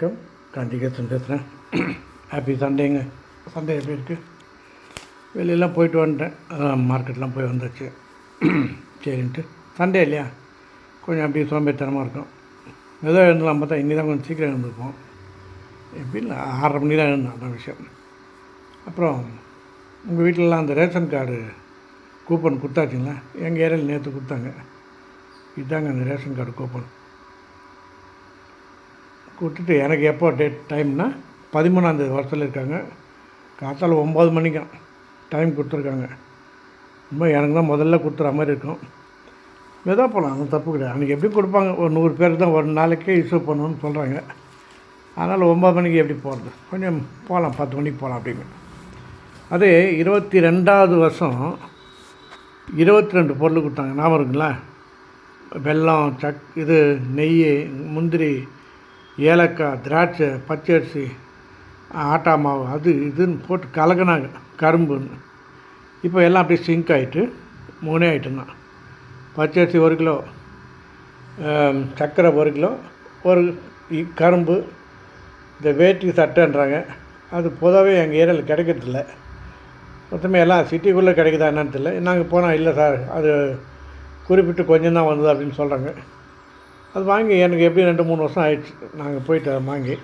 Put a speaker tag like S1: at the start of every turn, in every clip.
S1: வணக்கம். காந்திகேசன் பேசுகிறேன் happy சண்டேங்க Sunday எப்படி இருக்குது வெளியெல்லாம் போயிட்டு வந்துட்டேன். மார்க்கெட்லாம் போய் வந்தாச்சு. சரின்ட்டு. சண்டே இல்லையா? கொஞ்சம் அப்படியே சோம்பேறித்தனமாக இருக்கும். ஏதோ எழுந்தலாம் பார்த்தா இன்னி தான் கொஞ்சம் சீக்கிரம் எழுந்திருப்போம். எப்படி இல்லை ஆறரை மணி தான் எழுந்தேன் விஷயம். அப்புறம் உங்கள் வீட்டிலலாம் அந்த ரேஷன் கார்டு கூப்பன் கொடுத்தாச்சுங்களா? எங்கள் ஏரியாவில் நேற்று கொடுத்தாங்க. இதாங்க அந்த ரேஷன் கார்டு கூப்பன் கொடுத்துட்டு எனக்கு எப்போ டேட் டைம்னா பதிமூணாந்தேதி வர சொல்லியிருக்காங்க காத்தால் ஒம்பது மணிக்கும் டைம் கொடுத்துருக்காங்க. ரொம்ப எனக்கு தான் முதல்ல கொடுத்துற மாதிரி இருக்கும். எதோ போகலாம் அது தப்பு கிடையாது. அன்றைக்கி எப்படி கொடுப்பாங்க? ஒரு நூறு பேருக்கு தான் ஒரு நாளைக்கே இஷ்யூ பண்ணணும்னு சொல்கிறாங்க அதனால் ஒம்பது மணிக்கு எப்படி போகிறது கொஞ்சம் போகலாம் பத்து மணிக்கு போகலாம் அப்படிங்க அதே இருபத்தி ரெண்டாவது வருஷம் இருபத்தி ரெண்டு பொருள் கொடுத்தாங்க. ஞாபகம் இருக்குங்களா? வெல்லம் சக் இது நெய் முந்திரி ஏலக்காய் திராட்சை பச்சரிசி ஆட்டா மாவு அது இதுன்னு போட்டு கலக்கினாங்க கரும்புன்னு. இப்போ எல்லாம் அப்படியே சிங்க் ஆகிட்டு மூணே ஐட்டம் தான் பச்சரிசி ஒரு கிலோ சர்க்கரை ஒரு கிலோ ஒரு கரும்பு இந்த வேட்டி சட்டைன்றாங்க. அது பொதுவாகவே எங்கள் ஏரியாவில் கிடைக்கிறதில்ல. மொத்தமே எல்லாம் சிட்டிக்குள்ளே கிடைக்குதா என்னன்னு தெரியல. நாங்கள் போனால் இல்லை சார் அது குறிப்பிட்டு கொஞ்சம் தான் வந்தது அப்படின்னு சொல்கிறாங்க அது வாங்கி எனக்கு எப்படி ரெண்டு மூணு வருஷம் ஆயிடுச்சு. நாங்கள் போயிட்டு அதை வாங்கி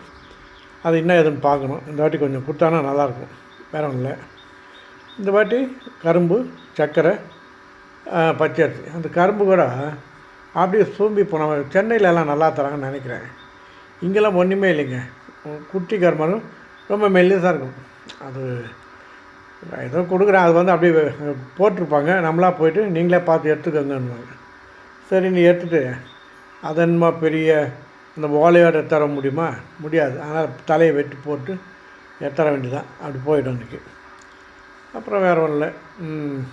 S1: அது என்ன ஏதுன்னு பார்க்கணும். இந்த வாட்டி கொஞ்சம் கொடுத்தானா நல்லாயிருக்கும். வேற ஒன்றும் இல்லை. இந்த வாட்டி கரும்பு சர்க்கரை பச்சரிசி அந்த கரும்பு கூட அப்படியே சூம்பி போனவன் சென்னையில் எல்லாம் நல்லா தராங்கன்னு நினைக்கிறேன். இங்கெல்லாம் ஒன்றுமே இல்லைங்க. குட்டி கரும்பும் ரொம்ப மெல்லிசாக இருக்கும். அது ஏதோ கொடுக்குறேன். அது வந்து அப்படியே போட்டிருப்பாங்க. நம்மளாக போயிட்டு நீங்களே பார்த்து எடுத்துக்கோங்கன்னுவாங்க. சரி நீ எடுத்துகிட்டு அதன்மா பெரிய அந்த ஓலையோட எத்தர முடியுமா? முடியாது. அதனால் தலையை வெட்டி போட்டு எத்தர வேண்டியதான் அப்படி போயிடும் அன்றைக்கி அப்புறம் வேறு ஒன்றும் இல்லை.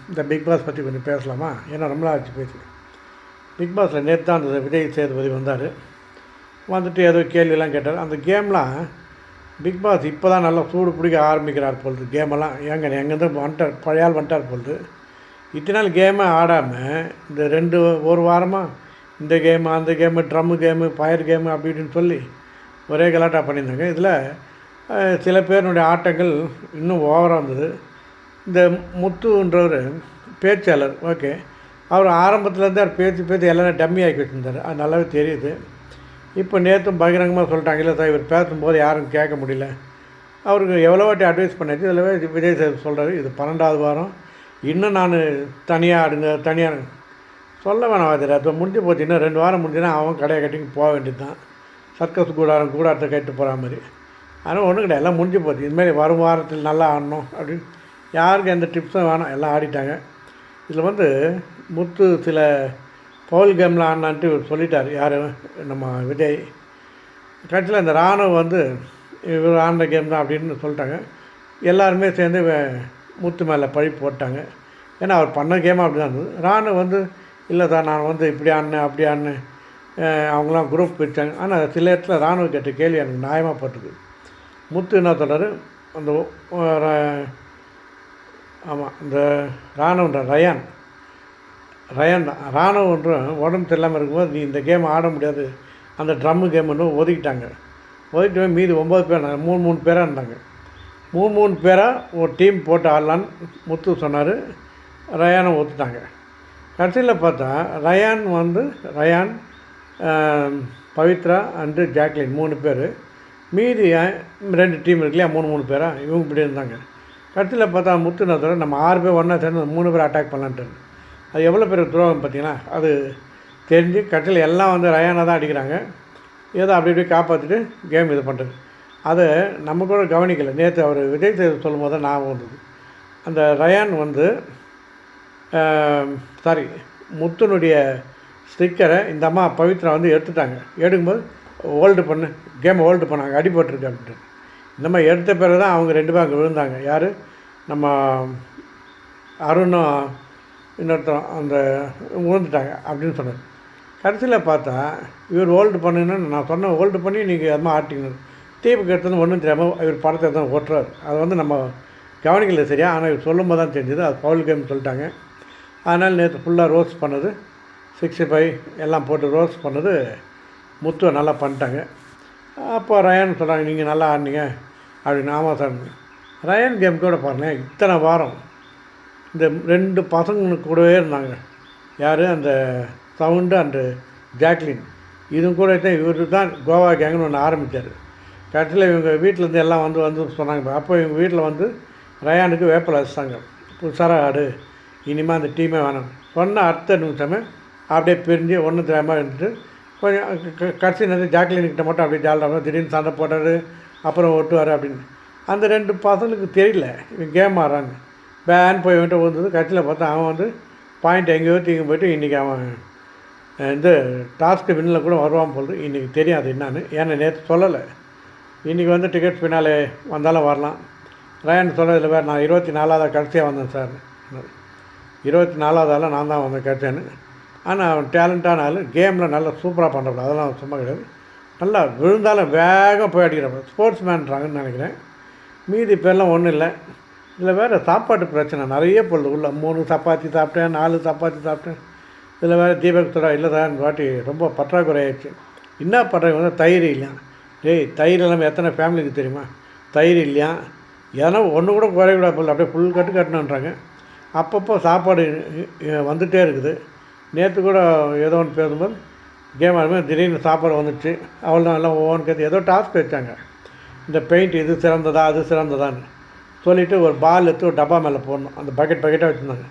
S1: இந்த பிக் பாஸ் பற்றி கொஞ்சம் பேசலாமா? ஏன்னா ரொம்ப நாள் ஆச்சு பேசி பிக் பாஸில் நேற்று தான் அந்த விஜய் சேதுபதி வந்தார். வந்துட்டு ஏதோ கேள்வியெல்லாம் கேட்டார். அந்த கேம்லாம் பிக் பாஸ் இப்போ தான் நல்லா சூடு பிடிக்க ஆரம்பிக்கிறார் பொழுது கேமெல்லாம் ஏங்க எங்கேருந்து வந்துட்டார் பழையால் வந்துட்டார் பொழுது இத்தனை நாள் கேமே ஆடாமல் இந்த ரெண்டு ஒரு வாரமாக இந்த கேமு அந்த game drum game fire game அப்படி இப்படின்னு சொல்லி ஒரே கலாட்டா பண்ணியிருந்தாங்க. இதில் சில பேருடைய ஆட்டங்கள் இன்னும் ஓவராக இருந்தது. இந்த முத்துன்றவர் பேச்சாளர் ஓகே. அவர் ஆரம்பத்துலேருந்து அவர் பேச்சு பேச்சு எல்லாமே டம்மி ஆக்கி வச்சுருந்தார். அது நல்லாவே தெரியுது. இப்போ நேற்றும் பகிரங்கமாக சொல்லிட்டாங்க இல்லை சார் இவர் பேசும்போது யாரும் கேட்க முடியல. அவருக்கு எவ்வளோ வாட்டி அட்வைஸ் பண்ணாச்சு இதில் விஜய் சார் சொல்கிறாரு இது பன்னெண்டாவது வாரம். இன்னும் நான் தனியாக ஆடுங்க தனியாக சொல்ல வேணாம் அது இப்போ முடிஞ்சு போச்சு. இன்னும் ரெண்டு வாரம் முடிஞ்சுன்னா அவன் கடையை கட்டிங்க போக வேண்டியது தான் சர்க்கஸ் கூடாரம் கூடாரத்தை கட்டு போகிற மாதிரி. ஆனால் ஒன்றும் கிடையாது. எல்லாம் முடிஞ்சு போச்சு. இதுமாரி வரும் வாரத்தில் நல்லா ஆடணும் அப்படின்னு யாருக்கும் எந்த டிப்ஸும் வேணாம். எல்லாம் ஆடிட்டாங்க. இதில் வந்து முத்து சில பவுல் கேமில் ஆடினான்ட்டு சொல்லிட்டார். யார்? நம்ம விஜய். கடைசியில் இந்த ராணுவம் வந்து இவர் ஆண்ட கேம் தான் அப்படின்னு சொல்லிட்டாங்க. எல்லாருமே சேர்ந்து முத்து மேலே பழி போட்டாங்க. ஏன்னா அவர் பண்ண கேமாக அப்படி தான் இருந்தது. ராணுவம் வந்து இல்லை சார் நான் வந்து இப்படி ஆடினேன் அப்படி ஆடினேன். அவங்களாம் குரூப் பிரித்தாங்க ஆனால் சில இடத்துல ராணுவ கேட்ட கேள்வி எனக்கு நியாயமாக பட்டுது. முத்து என்ன சொல்கிறாரு அந்த ஆமாம் இந்த ராணுவன்ற ரயான் ரயான் தான் ராணுவன்றும் உடம்பு சரியில்லாமல் இருக்கும்போது நீ இந்த கேம் ஆட முடியாது. அந்த ட்ரம்மு கேம்னு ஒதுக்கிட்டாங்க. ஒதுக்கிட்டு மீதி ஒம்பது பேர் மூணு மூணு பேராக இருந்தாங்க. மூணு மூணு பேராக ஒரு டீம் போட்டு ஆடலான்னு முத்து சொன்னார். ரயானை ஒத்துட்டாங்க. கடைசியில் பார்த்தா ரயான் வந்து ரயான் பவித்ரா அண்டு ஜாக்லின் மூணு பேர். மீதி ரெண்டு டீம் இருக்கு இல்லையா? மூணு மூணு பேரா? இவங்க இப்படி இருந்தாங்க. கடைசியில் பார்த்தா முத்து நதர நம்ம ஆறு பேர் ஒன்றா சேர்ந்து மூணு பேர் அட்டாக் பண்ணலான்ட்டு அது எவ்வளோ பெரிய துரோகம் பார்த்தீங்கன்னா அது தெரிஞ்சு கடைசியில் எல்லாம் வந்து ரயானை தான் அடிக்கிறாங்க. ஏதோ அப்படி இப்படி காப்பாற்றிட்டு கேம் இது பண்ணுறது அதை நம்ம கூட கவனிக்கலை. நேற்று அவர் விஜய் சேது சொல்லும் போது தான் ஞாபகம் வந்தது. அந்த ரயான் வந்து சாரி முத்துனுடைய ஸ்டிக்கரை இந்த அம்மா பவித்ரா வந்து எடுத்துட்டாங்க. எடுக்கும்போது ஹோல்டு பண்ணு கேமை ஹோல்டு பண்ணாங்க அடிபட்டுருக்கு அப்படின்ட்டு. இந்த மாதிரி எடுத்த பிறகு தான் அவங்க ரெண்டு பேரும் அங்கே விழுந்தாங்க. யார்? நம்ம அருணும் இன்னொருத்தரும் அந்த விழுந்துட்டாங்க அப்படின்னு சொன்னார். கடைசியில் பார்த்தா இவர் ஹோல்டு பண்ணுன்னு நான் சொன்னேன் ஹோல்டு பண்ணி நீங்கள் அது மாதிரி ஆட்டிக்கணும். தீபுக்கு எடுத்தது ஒன்றும் தெரியாமல் இவர் படத்தை தான் ஓட்டுறாரு. அதை வந்து நம்ம கவனிக்கல சரியா? ஆனால் இவர் சொல்லும் போது தான் தெரிஞ்சது. அது பவுல் கேம் சொல்லிட்டாங்க. அதனால் நேற்று ஃபுல்லாக ரோஸ் பண்ணது. சிக்ஸ்டி ஃபைவ் எல்லாம் போட்டு ரோஸ் பண்ணது. முத்துவை நல்லா பண்ணிட்டாங்க. அப்போ ரயான் சொன்னாங்க நீங்கள் நல்லா ஆடினீங்க. அப்படின்னு. ஆமாம் சார். ரயான் கேம் கூட பாருங்கள் இத்தனை வாரம் இந்த ரெண்டு பசங்க கூடவே இருந்தாங்க. யார்? அந்த சவுண்டு அண்டு ஜாக்லின். இதுவும் கூட தான் இவர் தான் கோவா கேங்குன்னு ஒன்று ஆரம்பித்தார் கடைசியில் இவங்க வீட்டிலேருந்து எல்லாம் வந்து வந்து சொன்னாங்க. அப்போ இவங்க வீட்டில் வந்து ரயானுக்கு வேப்பில் வச்சுட்டாங்க புதுசாராக ஆடு. இனிமேல் அந்த டீமே வேணாம். சொன்ன அடுத்த நிமிஷமே அப்படியே பிரிஞ்சு ஒன்றும் தெரியாமல் இருந்துட்டு கொஞ்சம் கடைசி நேரத்தில் ஜாக்லின்கிட்ட மட்டும் அப்படியே ஜாலியாக திடீர்னு சண்டை போட்டார் அப்புறம் ஒட்டுவார் அப்படின்னு. அந்த ரெண்டு பசங்களுக்கு தெரியல இவன் கேம் ஆடுறாங்க. பேன் போய் வந்துட்டு வந்தது கட்சியில் பார்த்தா அவன் வந்து பாயிண்ட் எங்கேயோ தீங்க போயிட்டு இன்றைக்கி அவன் இந்த டாஸ்க்கு வின்னில் கூட வருவான் போகுது இன்றைக்கி தெரியும் அது என்னன்னு. ஏன்னா நேற்று சொல்லலை. இன்றைக்கி வந்து டிக்கெட் பின்னாலே வந்தாலும் வரலாம். ரயான் சொல்லதில்லை வேறு நான் இருபத்தி நாலாவது கடைசியாக வந்தேன் சார். இருபத்தி நாலாவது ஆளாக நான் தான் அவன் கடைசியான்னு ஆனால் அவன் டேலண்ட்டான ஆள் கேமில் நல்லா சூப்பராக பண்ணுறப்ப அதெல்லாம் சும்மா கிடையாது. நல்லா விழுந்தாலும் வேகமாக போய் அடிக்கிறப்ப ஸ்போர்ட்ஸ் மேன்றாங்கன்னு நினைக்கிறேன். மீதி இப்போல்லாம் ஒன்றும் இல்லை. இதில் வேறு சாப்பாட்டு பிரச்சனை. நிறைய பொழுது உள்ள மூணு சப்பாத்தி சாப்பிட்டேன் நாலு சப்பாத்தி சாப்பிட்டேன். இதில் வேறு தீபக் துறா இல்லை தான் வாட்டி ரொம்ப பற்றாக்குறை ஆயிடுச்சு. என்ன பற்றாக்குறை வந்து தயிர் இல்லையா? டேய் தயிர் இல்லாமல் எத்தனை ஃபேமிலிக்கு தெரியுமா? தயிர் இல்லையா? ஏன்னா ஒன்று கூட குறைவிடா அப்படியே ஃபுல் கட்டு கட்டணுன்றாங்க அப்பப்போ சாப்பாடு வந்துகிட்டே இருக்குது. நேற்று கூட ஏதோ ஒன்று பேசும்போது கேம் ஆடும்போது திடீர்னு சாப்பாடு வந்துடுச்சு. அவள் தான் எல்லாம் ஒவ்வொன்று கேட்டு ஏதோ டாஸ்க் வச்சாங்க. இந்த பெயிண்ட் இது சிறந்ததா அது சிறந்ததான்னு சொல்லிவிட்டு ஒரு பால் எடுத்து ஒரு டப்பா மேலே போடணும். அந்த பக்கெட் பக்கெட்டாக வச்சுருந்தாங்க.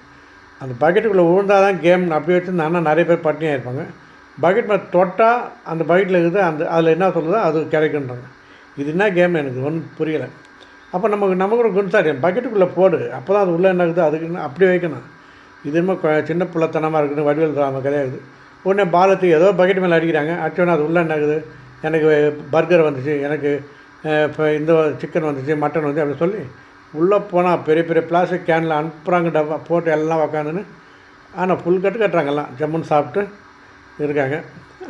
S1: அந்த பக்கெட்டுக்குள்ளே விழுந்தால் தான் கேம் அப்படி வச்சுருந்தாங்கன்னா நிறைய பேர் பட்டினியாக இருப்பாங்க. பக்கெட் மேலே தொட்டால் அந்த பக்கெட்டில் இருக்குது அந்த அதில் என்ன சொல்லுதோ அது கிடைக்குன்றாங்க. இது என்ன கேம் எனக்கு ஒன்றும் புரியலை. அப்போ நமக்கு நம்ம கூட குணசாரி பக்கெட்டுக்குள்ளே போடு. அப்போ தான் அது உள்ளே என்ன இருக்குது? அதுக்கு அப்படி வைக்கணும். இது என்னமோ கொ- சின்ன பிள்ளைத்தனமாக இருக்குது வடிவேல் ராம கிடையாது உடனே பாலத்துக்கு ஏதோ பக்கெட் மேலே அடிக்கிறாங்க. அடிச்சோன்னே அது உள்ளே என்ன இருக்குது? எனக்கு பர்கர் வந்துச்சு. எனக்கு இப்போ இந்த சிக்கன் வந்துச்சு மட்டன் வந்து அப்படின்னு சொல்லி உள்ளே போனால் பெரிய பெரிய பிளாஸ்டிக் கேனில் அனுப்புகிறாங்க டப்பா போட்டு எல்லாம் உக்காந்துன்னு. ஆனால் ஃபுல் கட்டு கட்டுறாங்க எல்லாம். ஜம்முன்னு சாப்பிட்டு இருக்காங்க.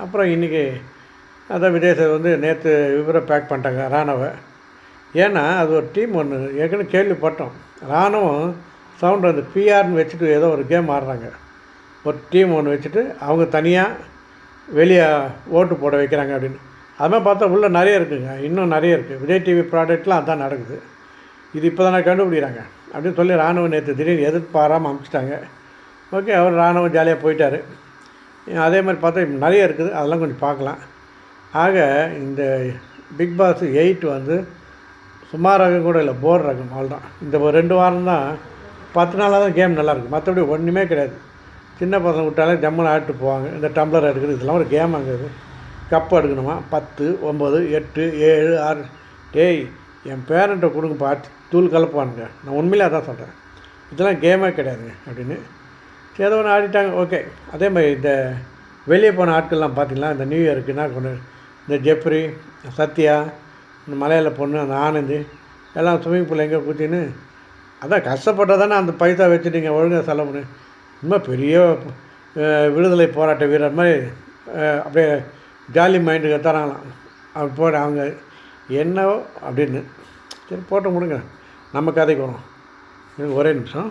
S1: அப்புறம் இன்றைக்கி அதான் விஜய் சார் வந்து நேற்று இவரை பேக் பண்ணிட்டாங்க ராணுவை. ஏன்னா அது ஒரு டீம் ஒன்று ஏற்கனவே கேள்விப்பட்டோம். ராணுவம் சவுண்ட் அந்த பிஆர்னு வச்சுட்டு ஏதோ ஒரு கேம் ஆடுறாங்க. ஒரு டீம் ஒன்று வச்சுட்டு அவங்க தனியாக வெளியே ஓட்டு போட வைக்கிறாங்க அப்படின்னு. அதுமாதிரி பார்த்தா உள்ளே நிறைய இருக்குங்க. இன்னும் நிறைய இருக்குது விஜய் டிவி ப்ராடக்ட்லாம் அதான் நடக்குது. இது இப்போ தானே கண்டுபிடிக்கிறாங்க. அப்படின்னு சொல்லி ராணுவம் நேற்று திடீர்னு எதிர்பாராமல் அனுப்பிச்சிட்டாங்க ஓகே அவர் ராணுவம் ஜாலியாக போயிட்டார். அதே மாதிரி பார்த்தா நிறைய இருக்குது. அதெல்லாம் கொஞ்சம் பார்க்கலாம். ஆக இந்த பிக் பாஸ் எயிட் வந்து சும்மா ரகம் கூட இல்லை போர் ரகம் அவ்வளோதான் இந்த ரெண்டு வாரம் தான் பத்து நாளாக தான் கேம் நல்லாயிருக்கு மற்றபடி ஒன்றுமே கிடையாது. சின்ன பசங்க விட்டாலே ஜம்முன்னு ஆட்டு போவாங்க. இந்த டம்ளர் எடுக்கிறது இதெல்லாம் ஒரு கேம் அங்கே கப்பு எடுக்கணுமா? பத்து ஒம்பது எட்டு ஏழு ஆறு. டேய் என் பேரண்ட்டை கொடுங்க பார்த்து தூள் கலப்பானுங்க. நான் உண்மையிலே அதான் சொல்கிறேன் இதெல்லாம் கேமே கிடையாதுங்க அப்படின்னு. சரி ஏதோ ஒன்று ஆடிட்டாங்க. ஓகே அதே மாதிரி இந்த வெளியே போன ஆட்கள்லாம் பார்த்தீங்களா? இந்த நியூ இயருக்குன்னா கொண்டு இந்த ஜெப்ரி சத்யா இந்த மலையில் பொண்ணு அந்த ஆனந்தி எல்லாம் ஸ்விம்மிங் பூல் எங்கே குத்தின்னு அதான் கஷ்டப்பட்டால் தானே அந்த பைசா வச்சுட்டீங்க ஒழுங்காக செலவு பண்ணி. இன்னும் பெரிய விடுதலை போராட்ட வீரர் மாதிரி அப்படியே ஜாலி மைண்டுக்கு தராங்களாம். அப்படி போட அவங்க என்னவோ அப்படின்னு. சரி போட்டு முடிங்க. நம்ம கதைக்கு வரும். ஒரே நிமிஷம்.